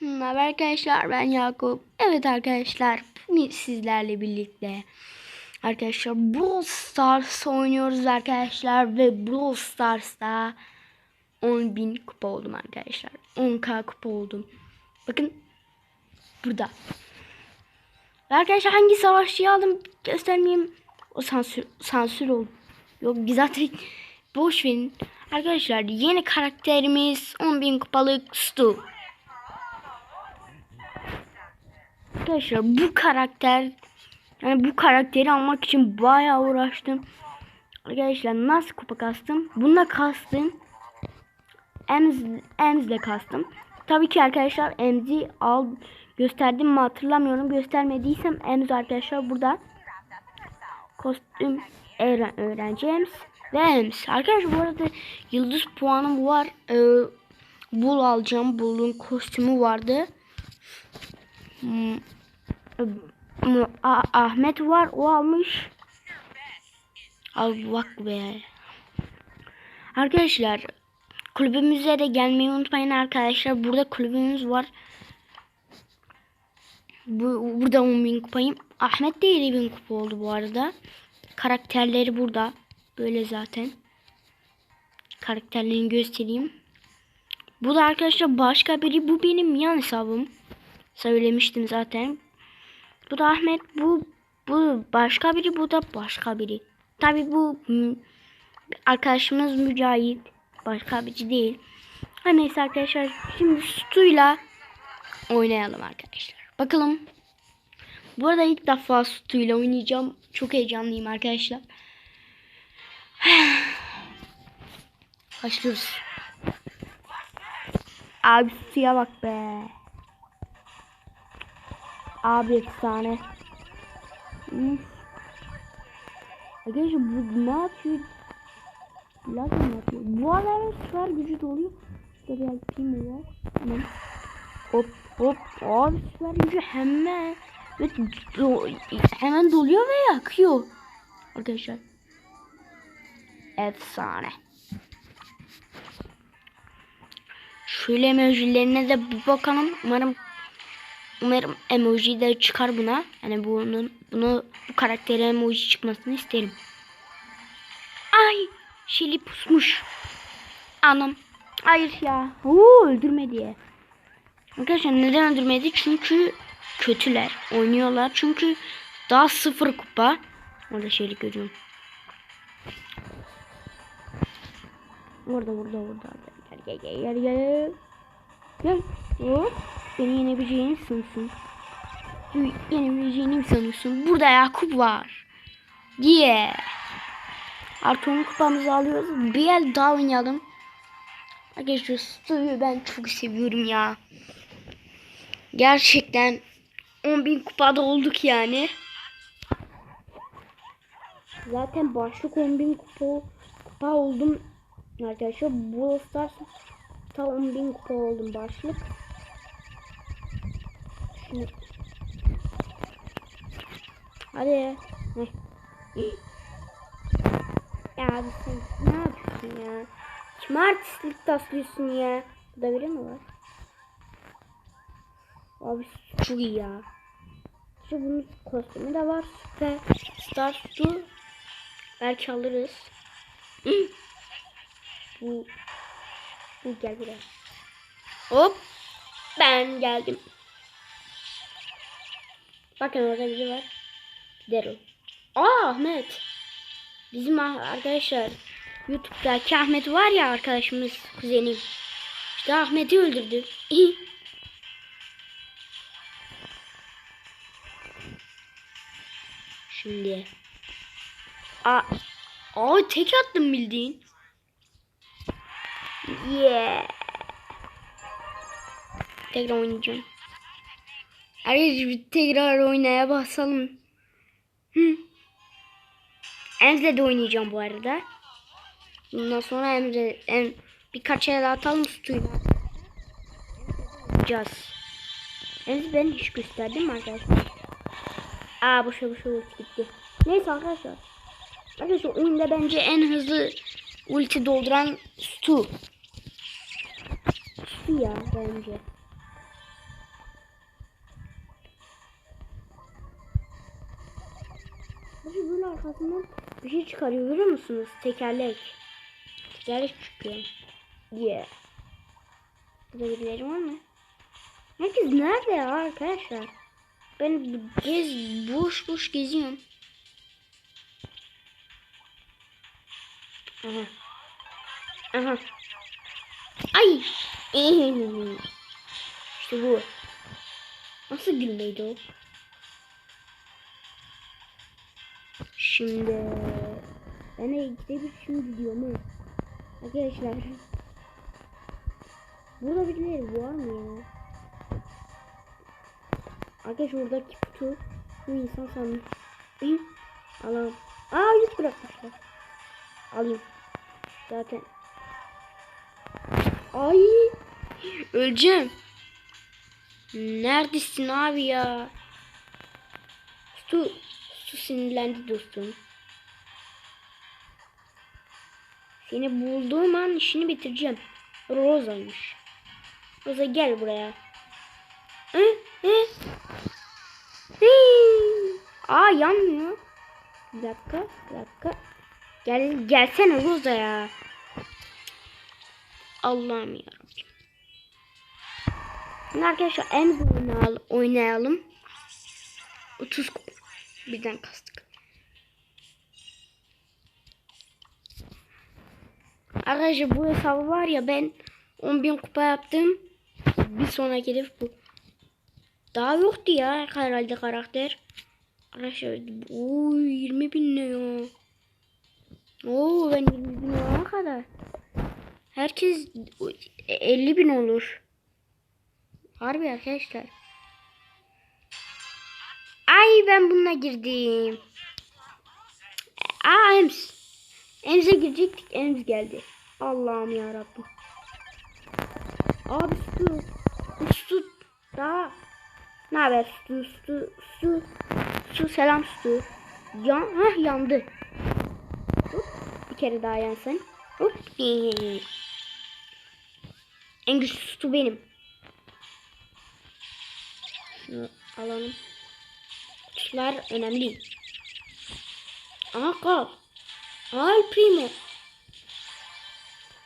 Merhaba arkadaşlar ben Yakup. Evet arkadaşlar bugün sizlerle birlikte arkadaşlar Brawl Stars oynuyoruz arkadaşlar ve Brawl Stars'ta 10.000 kupa oldum arkadaşlar. 10k kupa oldum. Bakın burada. Ve arkadaşlar hangi savaşçıyı aldım göstermeyeyim. O sansür, sansür oldu. Yok zaten boş verin. Arkadaşlar yeni karakterimiz 10.000 kupalık Stu. Arkadaşlar bu karakter yani bu karakteri almak için bayağı uğraştım. Arkadaşlar nasıl kupa kastım? Bununla kastım. Ems, Ems'le kastım. Tabii ki arkadaşlar Ems'i al gösterdim mi hatırlamıyorum. Göstermediysem Ems arkadaşlar burada. Kostüm öğren öğrenci Ems ve Ems. Arkadaşlar bu arada yıldız puanım var. Ee, bul alacağım. Bulun kostümü vardı. Hmm, Ahmet var o almış. Al bak be. Arkadaşlar kulübümüze de gelmeyi unutmayın arkadaşlar. Burada kulübümüz var. Bu, burada 10.000 kupayım. Ahmet de 7.000 kupa oldu bu arada. Karakterleri burada. Böyle zaten. Karakterlerini göstereyim. Bu da arkadaşlar başka biri. Bu benim yan hesabım. Söylemiştim zaten. Bu da Ahmet. Bu bu başka biri. Bu da başka biri. Tabi bu arkadaşımız Mücahit. Başka biri değil. Her neyse arkadaşlar. Şimdi Stu'yla oynayalım arkadaşlar. Bakalım. Bu arada ilk defa Stu'yla oynayacağım. Çok heyecanlıyım arkadaşlar. Başlıyoruz. Abi suya bak be. Abi efsane. Üf. Arkadaşlar bu ne yapıyor? Lazım ne yapıyor? Bu adamın süper gücü doluyor. Bir yapayım ya. Hemen. Hop hop. Abi süper gücü hemen. Ve do- hemen doluyor ve yakıyor. Arkadaşlar. Efsane. Şöyle emojilerine de bir bakalım. Umarım umarım emoji de çıkar buna. Yani bunun bunu bu karaktere emoji çıkmasını isterim. Ay, Şili pusmuş. Anam. Hayır ya. Oo, öldürme diye. Arkadaşlar neden öldürmedi? Çünkü kötüler. Oynuyorlar. Çünkü daha sıfır kupa. Orada şeylik görüyorum. Orada burada burada. Gel gel gel gel gel. Gel. Hop. Beni yenebileceğini sanıyorsun. Yenebileceğini mi sanıyorsun? Burada Yakup var. Diye. Artı 10 kupamızı alıyoruz. Bir el daha oynayalım. Arkadaşlar Stu'yu ben çok seviyorum ya. Gerçekten 10.000 kupada olduk yani. Zaten başlık 10.000 kupa, kupa oldum. Arkadaşlar Brawl Stars ta 10.000 kupa oldum başlık. Şimdi. Hadi. Ya sen ne yapıyorsun ya? Kim artistlik taslıyorsun ya? Burada biri mi var? Abi çok iyi ya. İşte bunun kostümü de var. Süper Star Stu. Belki alırız. Bu bu gel buraya. Hop. Ben geldim. Bakın orada biri var. Giderim. Aa Ahmet. Bizim ah- arkadaşlar YouTube'daki Ahmet var ya arkadaşımız kuzenim. İşte Ahmet'i öldürdü. Şimdi. Aa, aa tek attım bildiğin. Yeah. Tekrar oynayacağım. Arkadaşlar tekrar oynaya basalım. Hı. Emre de oynayacağım bu arada. Bundan sonra Emre em, birkaç el atalım suyuna. Oynayacağız. Emre ben hiç gösterdim arkadaşlar? Aa boşa boşa ulti gitti. Neyse arkadaşlar. Arkadaşlar oyunda bence en hızlı ulti dolduran Stu. Stu ya bence. Arkadaşlar böyle arkasından bir şey çıkarıyor görüyor musunuz? Tekerlek. Tekerlek çıkıyor. Yeah. Burada birileri var mı? Herkes nerede ya arkadaşlar? Ben gez boş boş geziyorum. Aha. Aha. Ay. İşte bu. Nasıl gülmeydi o? Şimdi ben de gidebilir şimdi gidiyorum ha. Arkadaşlar. Burada birileri var mı ya? Arkadaşlar oradaki kutu bu insan sandım. Hı? Alalım. Aa yük bırakmışlar. Alayım. Zaten. Ay. Öleceğim. Neredesin abi ya? Su sinirlendi dostum. Seni bulduğum an işini bitireceğim. Rosa'ymış. Rosa gel buraya. Hı? Hı? Hı? Aa yanmıyor. Bir dakika, bir dakika. Gel gelsene Rosa ya. Allah'ım ya. Şimdi arkadaşlar en oynayalım. oynayalım. 30 kupa. Birden kastık. Arkadaşlar bu hesabı var ya ben 10.000 kupa yaptım. Bir sonraki hedef bu. Daha yoktu ya herhalde karakter. Arkadaşlar ooo 20 bin ne ya. Oo ben 20 bin olana kadar. Herkes 50 bin olur. Harbi arkadaşlar. Ay ben bununla girdim. Aa Ems. Ems'e girecektik. Ems geldi. Allah'ım ya Rabbim. Abi su. Su. Daha. Ne haber su su su. Su selam su. Yan, hah yandı. Hop, bir kere daha yansın. Hop. En güçlü su benim. Şunu alalım. Kuşlar önemli. Aha kal. Ay primo.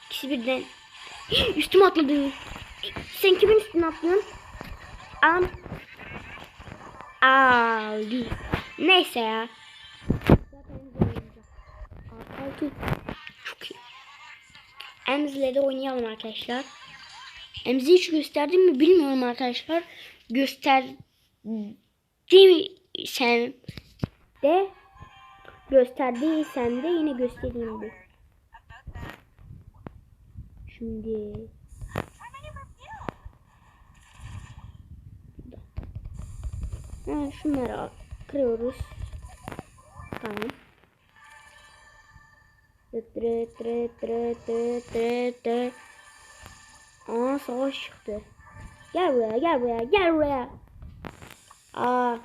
İkisi birden. Üstüme atladı. Sen kimin üstüne atlıyorsun? Am. Aldı. Neyse ya. Altı. Çok iyi. Emzile de oynayalım arkadaşlar. Emzi hiç gösterdim mi bilmiyorum arkadaşlar. Gösterdiysem de gösterdiysem de yine göstereyim bir. Şimdi Ha, şunları kırıyoruz. Tamam. Tıt tıt. Aa savaş çıktı. Gel buraya gel buraya gel buraya. Aa.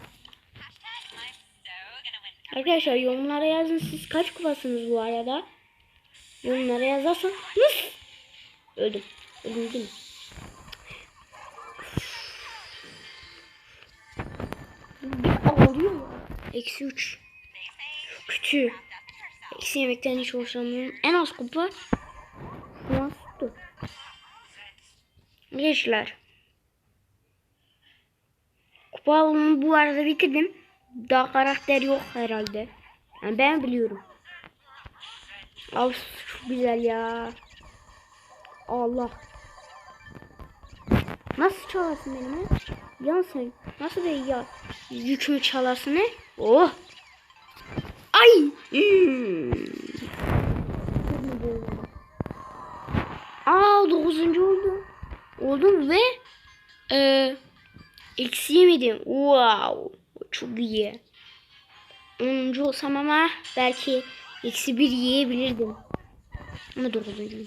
Arkadaşlar yorumlara yazın siz kaç kupasınız bu arada. Yorumlara yazarsanız. Öldüm. Öldüm değil mi? Ağlıyor. Eksi 3. Kötü. Eksi yemekten hiç hoşlanmıyorum. En az kupa şu an tuttu. Gençler. Kupa bu arada bitirdim. Daha karakter yok herhalde. Yani ben biliyorum. Al çok güzel ya. Allah. Nasıl çalarsın beni? ha? Yan sen. Nasıl bir ya? Yükümü çalarsın he? Oh. Ay. Hmm. Aa dokuzuncu oldu. Oldum ve e, eksi. Wow. Çok iyi. Onuncu olsam ama belki eksi bir yiyebilirdim. Ama dokuzuncu.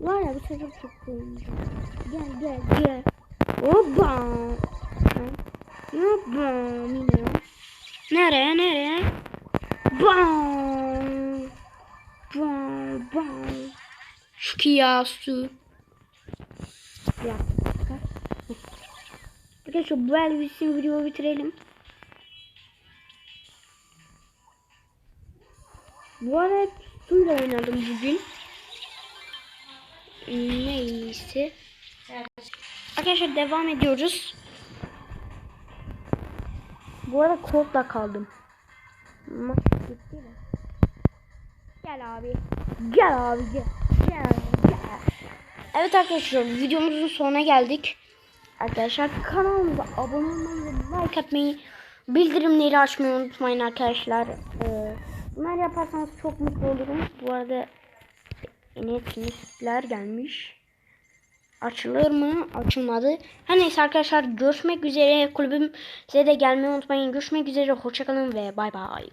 Var ya bu sefer çok koyunca. Gel gel gel. Hoppa. Hoppa. Nereye nereye? Bam. Bam bam. Şu kiyasu. Ya. Arkadaşlar bu el bitsin videoyu bitirelim. Bu arada suyla oynadım bugün. Neyse. Arkadaşlar devam ediyoruz. Bu arada kodla kaldım. Maç mi? Gel abi. Gel abi gel. Gel gel. Evet arkadaşlar videomuzun sonuna geldik. Arkadaşlar kanalımıza abone olmayı ve like atmayı bildirimleri açmayı unutmayın arkadaşlar. Ee, bunlar yaparsanız çok mutlu olurum. Bu arada netler gelmiş. Açılır mı? Açılmadı. Her neyse arkadaşlar görüşmek üzere. Kulübümüze de gelmeyi unutmayın. Görüşmek üzere. Hoşçakalın ve bay bay.